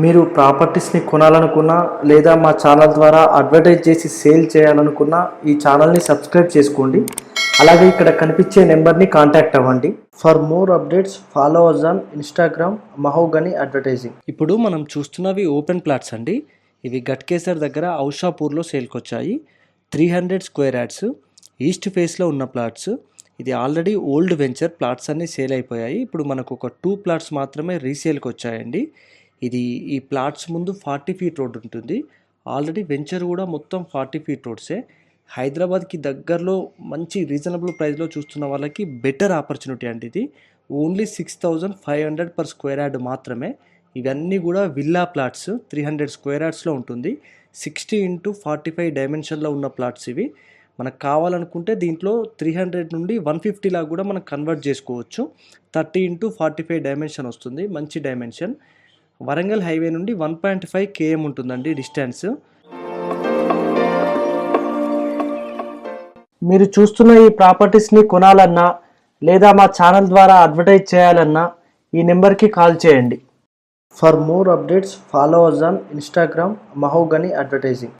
మీరు ప్రాపర్టీస్ని కొనాలనుకున్నా లేదా మా ఛానల్ ద్వారా అడ్వర్టైజ్ చేసి సేల్ చేయాలనుకున్నా ఈ ఛానల్ని సబ్స్క్రైబ్ చేసుకోండి. అలాగే ఇక్కడ కనిపించే నెంబర్ని కాంటాక్ట్ అవ్వండి. For more updates follow us on Instagram Mahogany advertising. ఇప్పుడు మనం చూస్తున్నవి ఓపెన్ ప్లాట్స్ అండి. ఇవి గట్కేసర్ దగ్గర ఔషాపూర్లో సేల్కి వచ్చాయి three hundred square yards east ఫేస్లో ఉన్న ప్లాట్స్. ఇది ఆల్రెడీ ఓల్డ్ వెంచర్ ప్లాట్స్ అన్నీ సేల్ అయిపోయాయి. ఇప్పుడు మనకు ఒక టూ ప్లాట్స్ మాత్రమే రీసేల్కి వచ్చాయండి. ఇది ఈ ప్లాట్స్ ముందు ఫార్టీ ఫీట్ రోడ్ ఉంటుంది. ఆల్రెడీ వెంచర్ కూడా మొత్తం ఫార్టీ ఫీట్ రోడ్సే. హైదరాబాద్కి దగ్గరలో మంచి రీజనబుల్ ప్రైస్లో చూస్తున్న వాళ్ళకి బెటర్ ఆపర్చునిటీ అండి ఇది. Only six thousand five hundred per square yard మాత్రమే. ఇవన్నీ కూడా villa plots three hundred square యార్డ్స్లో ఉంటుంది. సిక్స్టీ ఇంటూ ఫార్టీ ఫైవ్ డైమెన్షన్లో ఉన్న ప్లాట్స్ ఇవి. మనకు కావాలనుకుంటే దీంట్లో త్రీ హండ్రెడ్ నుండి వన్ ఫిఫ్టీ లాగా కూడా మనం కన్వర్ట్ చేసుకోవచ్చు. Thirty into forty five dimension వస్తుంది మంచి డైమెన్షన్. వరంగల్ హైవే నుండి వన్ పాయింట్ ఫైవ్ కేఎం ఉంటుందండి డిస్టెన్స్. మీరు చూస్తున్న ఈ ప్రాపర్టీస్ని కొనాలన్నా లేదా మా ఛానల్ ద్వారా అడ్వర్టైజ్ చేయాలన్నా ఈ నెంబర్కి కాల్ చేయండి. For more updates follow us on Instagram Mahogany advertising.